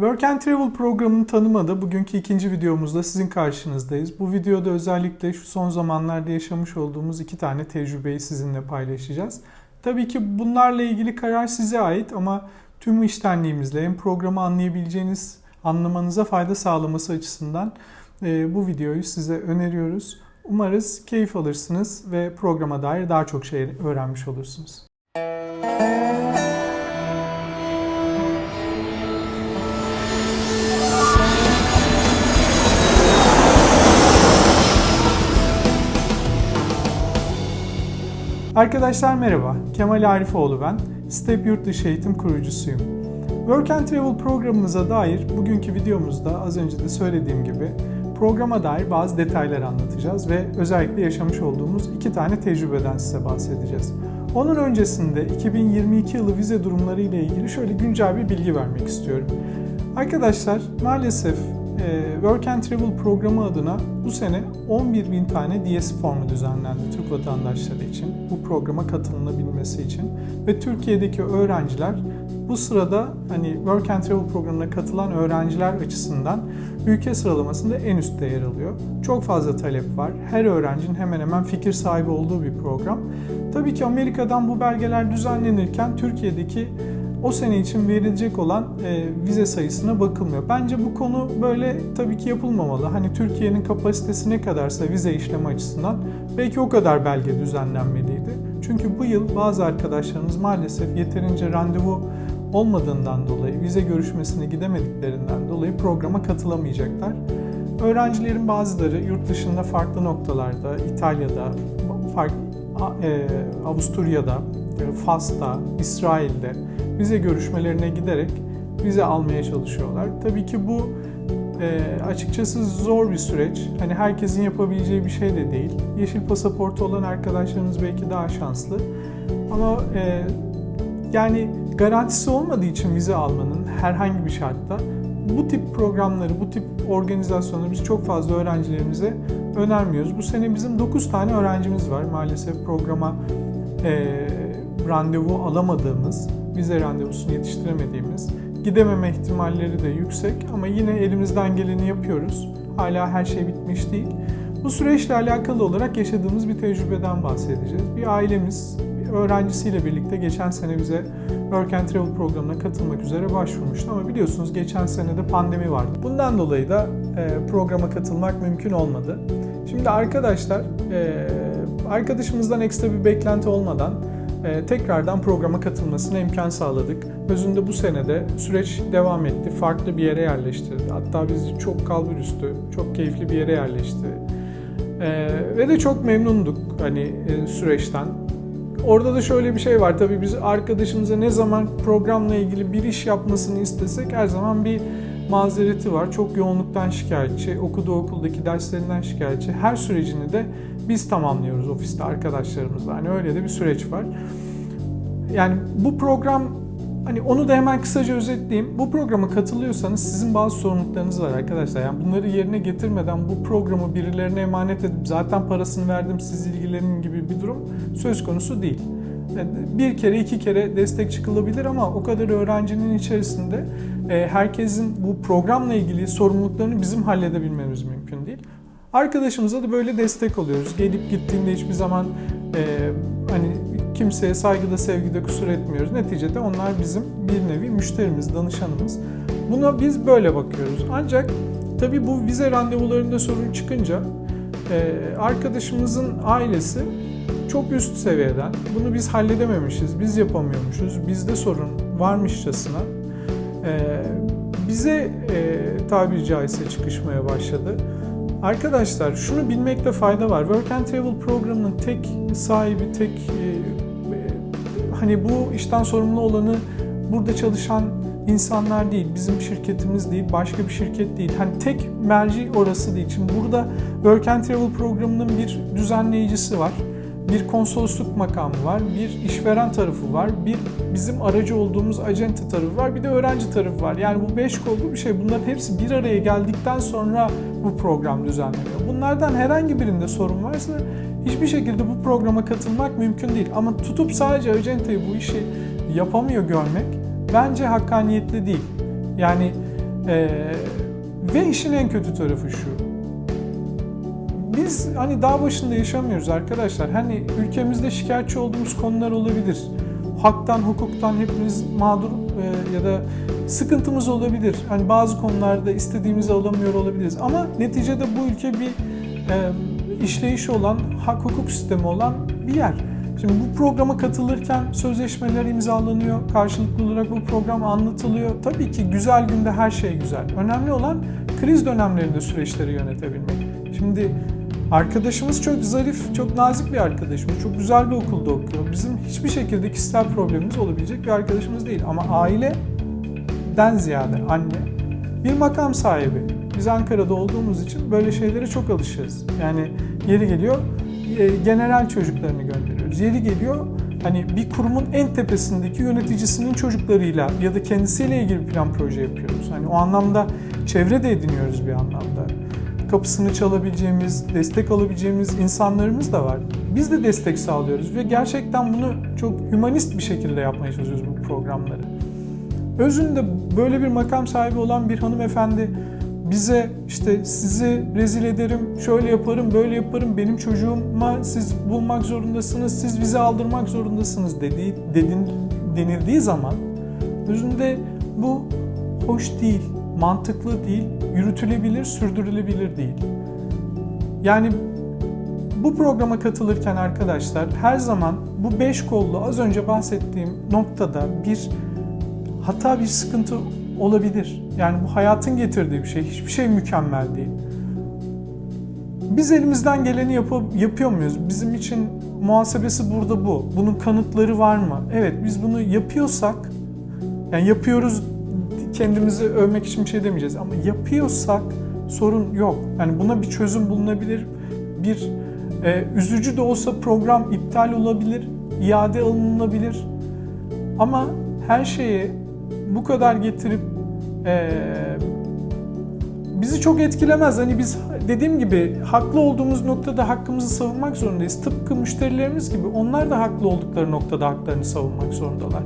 Work and Travel programını tanımada bugünkü ikinci videomuzda sizin karşınızdayız. Bu videoda özellikle şu son zamanlarda yaşamış olduğumuz iki tane tecrübeyi sizinle paylaşacağız. Tabii ki bunlarla ilgili karar size ait ama tüm iştenliğimizle hem programı anlayabileceğiniz, anlamanıza fayda sağlaması açısından e, bu videoyu size öneriyoruz. Umarız keyif alırsınız ve programa dair daha çok şey öğrenmiş olursunuz. Arkadaşlar merhaba, Kemal Arifoğlu ben. Step Yurtdışı Eğitim kurucusuyum. Work and Travel programımıza dair bugünkü videomuzda az önce de söylediğim gibi programa dair bazı detaylar anlatacağız ve özellikle yaşamış olduğumuz iki tane tecrübeden size bahsedeceğiz. Onun öncesinde 2022 yılı vize durumları ile ilgili şöyle güncel bir bilgi vermek istiyorum. Arkadaşlar maalesef Work and Travel programı adına bu sene 11 bin tane DS formu düzenlendi Türk vatandaşları için. Bu programa katılınabilmesi için. Ve Türkiye'deki öğrenciler bu sırada hani Work and Travel programına katılan öğrenciler açısından ülke sıralamasında en üstte yer alıyor. Çok fazla talep var. Her öğrencinin hemen hemen fikir sahibi olduğu bir program. Tabii ki Amerika'dan bu belgeler düzenlenirken Türkiye'deki o sene için verilecek olan e, vize sayısına bakılmıyor. Bence bu konu böyle tabii ki yapılmamalı. Hani Türkiye'nin kapasitesi ne kadarsa vize işlemi açısından belki o kadar belge düzenlenmeliydi. Çünkü bu yıl bazı arkadaşlarımız maalesef yeterince randevu olmadığından dolayı, vize görüşmesine gidemediklerinden dolayı programa katılamayacaklar. Öğrencilerin bazıları yurt dışında farklı noktalarda, İtalya'da, farklı, e, Avusturya'da, Fas'ta, İsrail'de vize görüşmelerine giderek vize almaya çalışıyorlar. Tabii ki bu e, açıkçası zor bir süreç. Hani herkesin yapabileceği bir şey de değil. Yeşil pasaportu olan arkadaşlarımız belki daha şanslı. Ama e, yani garantisi olmadığı için vize almanın herhangi bir şartta bu tip programları, bu tip organizasyonları biz çok fazla öğrencilerimize önermiyoruz. Bu sene bizim 9 tane öğrencimiz var maalesef programa e, randevu alamadığımız, vize randevusunu yetiştiremediğimiz, gidememe ihtimalleri de yüksek ama yine elimizden geleni yapıyoruz. Hala her şey bitmiş değil. Bu süreçle alakalı olarak yaşadığımız bir tecrübeden bahsedeceğiz. Bir ailemiz, bir öğrencisiyle birlikte geçen sene bize Work and Travel programına katılmak üzere başvurmuştu ama biliyorsunuz geçen sene de pandemi vardı. Bundan dolayı da e, programa katılmak mümkün olmadı. Şimdi arkadaşlar, e, arkadaşımızdan ekstra bir beklenti olmadan tekrardan programa katılmasına imkan sağladık. Özünde bu senede süreç devam etti. Farklı bir yere yerleştirdi. Hatta bizi çok kalbur üstü, çok keyifli bir yere yerleşti. E, ve de çok memnunduk hani e, süreçten. Orada da şöyle bir şey var. Tabii biz arkadaşımıza ne zaman programla ilgili bir iş yapmasını istesek her zaman bir mazereti var. Çok yoğunluktan şikayetçi, okuduğu okuldaki derslerinden şikayetçi. Her sürecini de biz tamamlıyoruz ofiste arkadaşlarımızla. Hani öyle de bir süreç var. Yani bu program hani onu da hemen kısaca özetleyeyim. Bu programa katılıyorsanız sizin bazı sorumluluklarınız var arkadaşlar. Yani bunları yerine getirmeden bu programı birilerine emanet edip zaten parasını verdim siz ilgilenin gibi bir durum söz konusu değil. Bir kere iki kere destek çıkılabilir ama o kadar öğrencinin içerisinde e, herkesin bu programla ilgili sorumluluklarını bizim halledebilmemiz mümkün değil. Arkadaşımıza da böyle destek oluyoruz. Gelip gittiğinde hiçbir zaman e, hani kimseye saygıda sevgide kusur etmiyoruz. Neticede onlar bizim bir nevi müşterimiz, danışanımız. Buna biz böyle bakıyoruz. Ancak tabii bu vize randevularında sorun çıkınca e, arkadaşımızın ailesi çok üst seviyeden bunu biz halledememişiz, biz yapamıyormuşuz, bizde sorun varmışçasına e, bize e, tabiri caizse çıkışmaya başladı. Arkadaşlar şunu bilmekte fayda var. Work and Travel programının tek sahibi, tek e, hani bu işten sorumlu olanı burada çalışan insanlar değil, bizim şirketimiz değil, başka bir şirket değil. Hani tek merci orası değil. Şimdi burada Work and Travel programının bir düzenleyicisi var bir konsolosluk makamı var, bir işveren tarafı var, bir bizim aracı olduğumuz acente tarafı var, bir de öğrenci tarafı var. Yani bu beş kollu bir şey. Bunların hepsi bir araya geldikten sonra bu program düzenleniyor. Bunlardan herhangi birinde sorun varsa hiçbir şekilde bu programa katılmak mümkün değil. Ama tutup sadece acenteyi bu işi yapamıyor görmek bence hakkaniyetli değil. Yani Ee, ve işin en kötü tarafı şu. Biz hani dağ başında yaşamıyoruz arkadaşlar. Hani ülkemizde şikayetçi olduğumuz konular olabilir. Haktan, hukuktan hepimiz mağdur e, ya da sıkıntımız olabilir. Hani bazı konularda istediğimizi alamıyor olabiliriz. Ama neticede bu ülke bir e, işleyişi olan, hak hukuk sistemi olan bir yer. Şimdi bu programa katılırken sözleşmeler imzalanıyor. Karşılıklı olarak bu program anlatılıyor. Tabii ki güzel günde her şey güzel. Önemli olan kriz dönemlerinde süreçleri yönetebilmek. Şimdi arkadaşımız çok zarif, çok nazik bir arkadaşımız. Çok güzel bir okulda okuyor. Bizim hiçbir şekilde kişisel problemimiz olabilecek bir arkadaşımız değil. Ama aileden ziyade anne bir makam sahibi. Biz Ankara'da olduğumuz için böyle şeylere çok alışığız. Yani yeri geliyor e, general çocuklarını gönderiyoruz. Yeri geliyor hani bir kurumun en tepesindeki yöneticisinin çocuklarıyla ya da kendisiyle ilgili plan proje yapıyoruz. Hani o anlamda çevre de ediniyoruz bir anlamda. Kapısını çalabileceğimiz, destek alabileceğimiz insanlarımız da var. Biz de destek sağlıyoruz ve gerçekten bunu çok hümanist bir şekilde yapmaya çalışıyoruz bu programları. Özünde böyle bir makam sahibi olan bir hanımefendi bize işte sizi rezil ederim, şöyle yaparım, böyle yaparım, benim çocuğuma siz bulmak zorundasınız, siz vize aldırmak zorundasınız dediği, dedin, denildiği zaman özünde bu hoş değil, mantıklı değil, yürütülebilir, sürdürülebilir değil. Yani bu programa katılırken arkadaşlar her zaman bu beş kollu az önce bahsettiğim noktada bir hata bir sıkıntı olabilir. Yani bu hayatın getirdiği bir şey. Hiçbir şey mükemmel değil. Biz elimizden geleni yap yapıyor muyuz? Bizim için muhasebesi burada bu. Bunun kanıtları var mı? Evet biz bunu yapıyorsak yani yapıyoruz kendimizi övmek için bir şey demeyeceğiz ama yapıyorsak sorun yok. Yani buna bir çözüm bulunabilir. Bir e, üzücü de olsa program iptal olabilir, iade alınabilir. Ama her şeyi bu kadar getirip e, bizi çok etkilemez. Hani biz dediğim gibi haklı olduğumuz noktada hakkımızı savunmak zorundayız. Tıpkı müşterilerimiz gibi onlar da haklı oldukları noktada haklarını savunmak zorundalar.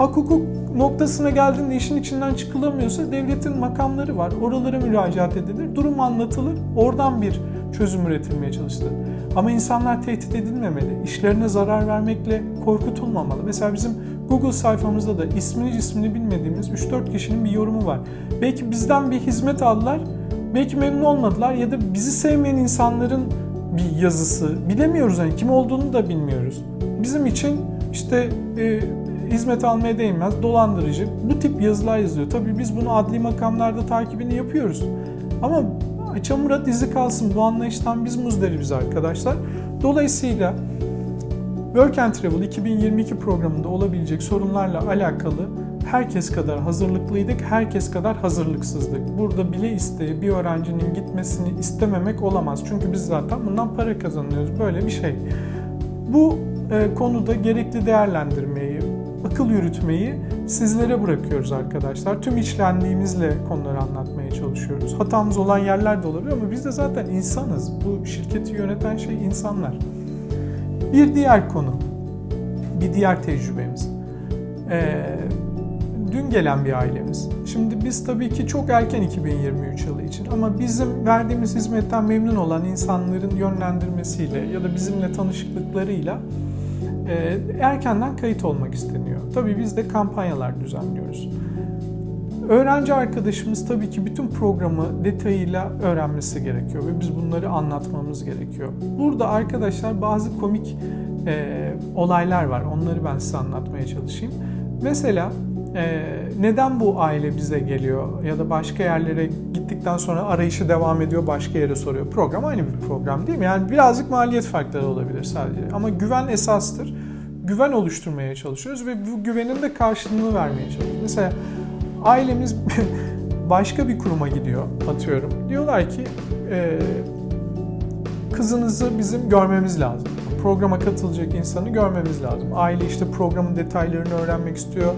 Hak hukuk noktasına geldiğinde işin içinden çıkılamıyorsa devletin makamları var. Oralara müracaat edilir, durum anlatılır, oradan bir çözüm üretilmeye çalışılır. Ama insanlar tehdit edilmemeli, işlerine zarar vermekle korkutulmamalı. Mesela bizim Google sayfamızda da ismini cismini bilmediğimiz 3-4 kişinin bir yorumu var. Belki bizden bir hizmet aldılar, belki memnun olmadılar ya da bizi sevmeyen insanların bir yazısı. Bilemiyoruz hani kim olduğunu da bilmiyoruz. Bizim için işte e, hizmet almaya değmez, dolandırıcı bu tip yazılar yazıyor. Tabii biz bunu adli makamlarda takibini yapıyoruz. Ama çamura dizi kalsın bu anlayıştan biz muzdaribiz arkadaşlar. Dolayısıyla Work and Travel 2022 programında olabilecek sorunlarla alakalı herkes kadar hazırlıklıydık, herkes kadar hazırlıksızdık. Burada bile isteye bir öğrencinin gitmesini istememek olamaz. Çünkü biz zaten bundan para kazanıyoruz. Böyle bir şey. Bu e, konuda gerekli değerlendirmeyi, akıl yürütmeyi sizlere bırakıyoruz arkadaşlar. Tüm içlendiğimizle konuları anlatmaya çalışıyoruz. Hatamız olan yerler de olabilir ama biz de zaten insanız. Bu şirketi yöneten şey insanlar. Bir diğer konu, bir diğer tecrübemiz. Ee, dün gelen bir ailemiz. Şimdi biz tabii ki çok erken 2023 yılı için ama bizim verdiğimiz hizmetten memnun olan insanların yönlendirmesiyle ya da bizimle tanışıklıklarıyla e, erkenden kayıt olmak isteniyor. Tabii biz de kampanyalar düzenliyoruz. Öğrenci arkadaşımız tabii ki bütün programı detayıyla öğrenmesi gerekiyor ve biz bunları anlatmamız gerekiyor. Burada arkadaşlar bazı komik e, olaylar var. Onları ben size anlatmaya çalışayım. Mesela e, neden bu aile bize geliyor ya da başka yerlere gittikten sonra arayışı devam ediyor başka yere soruyor. Program aynı bir program değil mi? Yani birazcık maliyet farkları olabilir sadece. Ama güven esastır. Güven oluşturmaya çalışıyoruz ve bu güvenin de karşılığını vermeye çalışıyoruz. Mesela ailemiz başka bir kuruma gidiyor atıyorum. Diyorlar ki e, kızınızı bizim görmemiz lazım. Programa katılacak insanı görmemiz lazım. Aile işte programın detaylarını öğrenmek istiyor.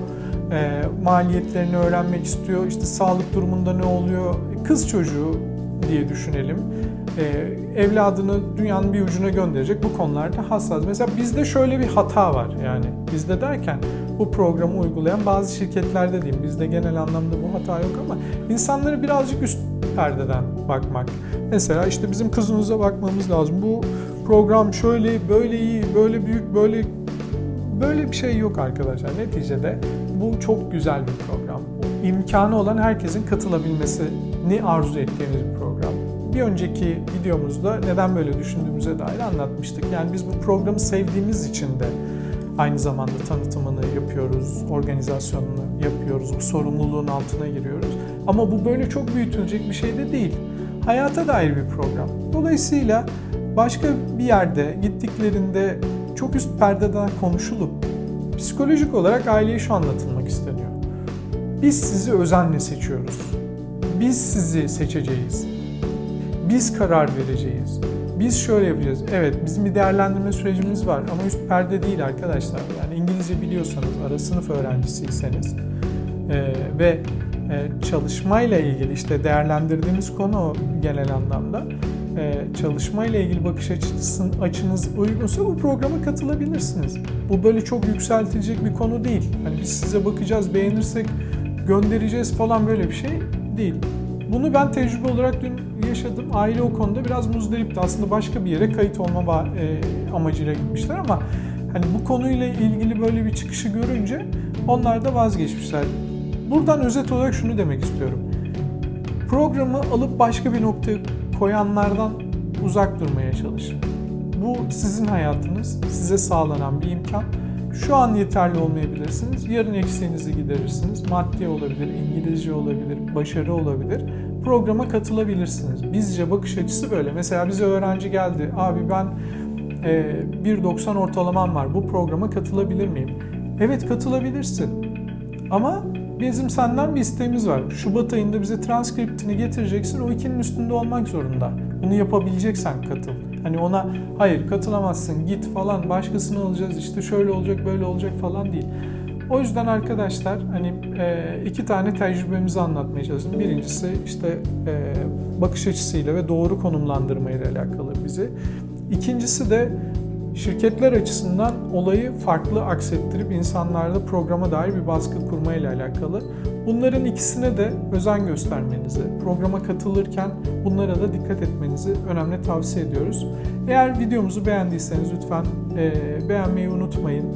E, maliyetlerini öğrenmek istiyor. İşte sağlık durumunda ne oluyor? Kız çocuğu diye düşünelim. Ee, evladını dünyanın bir ucuna gönderecek bu konularda hassas. Mesela bizde şöyle bir hata var yani bizde derken bu programı uygulayan bazı şirketlerde diyeyim bizde genel anlamda bu hata yok ama insanları birazcık üst perdeden bakmak. Mesela işte bizim kızınıza bakmamız lazım. Bu program şöyle böyle iyi böyle büyük böyle Böyle bir şey yok arkadaşlar. Neticede bu çok güzel bir program. İmkanı olan herkesin katılabilmesini arzu ettiğimiz bir program. Bir önceki videomuzda neden böyle düşündüğümüze dair anlatmıştık. Yani biz bu programı sevdiğimiz için de aynı zamanda tanıtımını yapıyoruz, organizasyonunu yapıyoruz, bu sorumluluğun altına giriyoruz. Ama bu böyle çok büyütülecek bir şey de değil. Hayata dair bir program. Dolayısıyla başka bir yerde gittiklerinde çok üst perdeden konuşulup psikolojik olarak aileye şu anlatılmak isteniyor. Biz sizi özenle seçiyoruz. Biz sizi seçeceğiz. Biz karar vereceğiz. Biz şöyle yapacağız. Evet bizim bir değerlendirme sürecimiz var ama üst perde değil arkadaşlar. Yani İngilizce biliyorsanız, ara sınıf öğrencisiyseniz e, ve e, çalışmayla ilgili işte değerlendirdiğimiz konu o genel anlamda e, çalışmayla ilgili bakış açısın, açınız uygunsa bu programa katılabilirsiniz. Bu böyle çok yükseltilecek bir konu değil. Hani biz size bakacağız, beğenirsek göndereceğiz falan böyle bir şey değil. Bunu ben tecrübe olarak dün yaşadım. Aile o konuda biraz muzdaripti. Aslında başka bir yere kayıt olma e, amacıyla gitmişler ama hani bu konuyla ilgili böyle bir çıkışı görünce onlar da vazgeçmişler. Buradan özet olarak şunu demek istiyorum. Programı alıp başka bir noktaya koyanlardan uzak durmaya çalışın. Bu sizin hayatınız, size sağlanan bir imkan. Şu an yeterli olmayabilirsiniz. Yarın eksiğinizi giderirsiniz. Maddi olabilir, İngilizce olabilir, başarı olabilir. Programa katılabilirsiniz. Bizce bakış açısı böyle. Mesela bize öğrenci geldi. Abi ben e, 1.90 ortalamam var. Bu programa katılabilir miyim? Evet katılabilirsin. Ama bizim senden bir isteğimiz var. Şubat ayında bize transkriptini getireceksin. O ikinin üstünde olmak zorunda. Bunu yapabileceksen katıl. Hani ona hayır katılamazsın git falan başkasını alacağız işte şöyle olacak böyle olacak falan değil. O yüzden arkadaşlar hani e, iki tane tecrübemizi anlatmaya çalıştım. Birincisi işte e, bakış açısıyla ve doğru konumlandırmayla alakalı bizi. İkincisi de şirketler açısından olayı farklı aksettirip insanlarda programa dair bir baskı kurmayla alakalı. Bunların ikisine de özen göstermenizi, programa katılırken bunlara da dikkat etmenizi önemli tavsiye ediyoruz. Eğer videomuzu beğendiyseniz lütfen e, beğenmeyi unutmayın.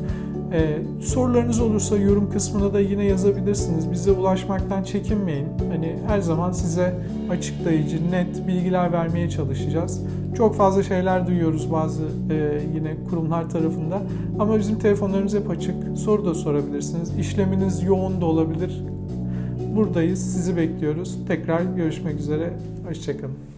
Ee, sorularınız olursa yorum kısmına da yine yazabilirsiniz. Bize ulaşmaktan çekinmeyin. Hani her zaman size açıklayıcı, net bilgiler vermeye çalışacağız. Çok fazla şeyler duyuyoruz bazı e, yine kurumlar tarafından. Ama bizim telefonlarımız hep açık. Soru da sorabilirsiniz. İşleminiz yoğun da olabilir. Buradayız. Sizi bekliyoruz. Tekrar görüşmek üzere. Hoşçakalın.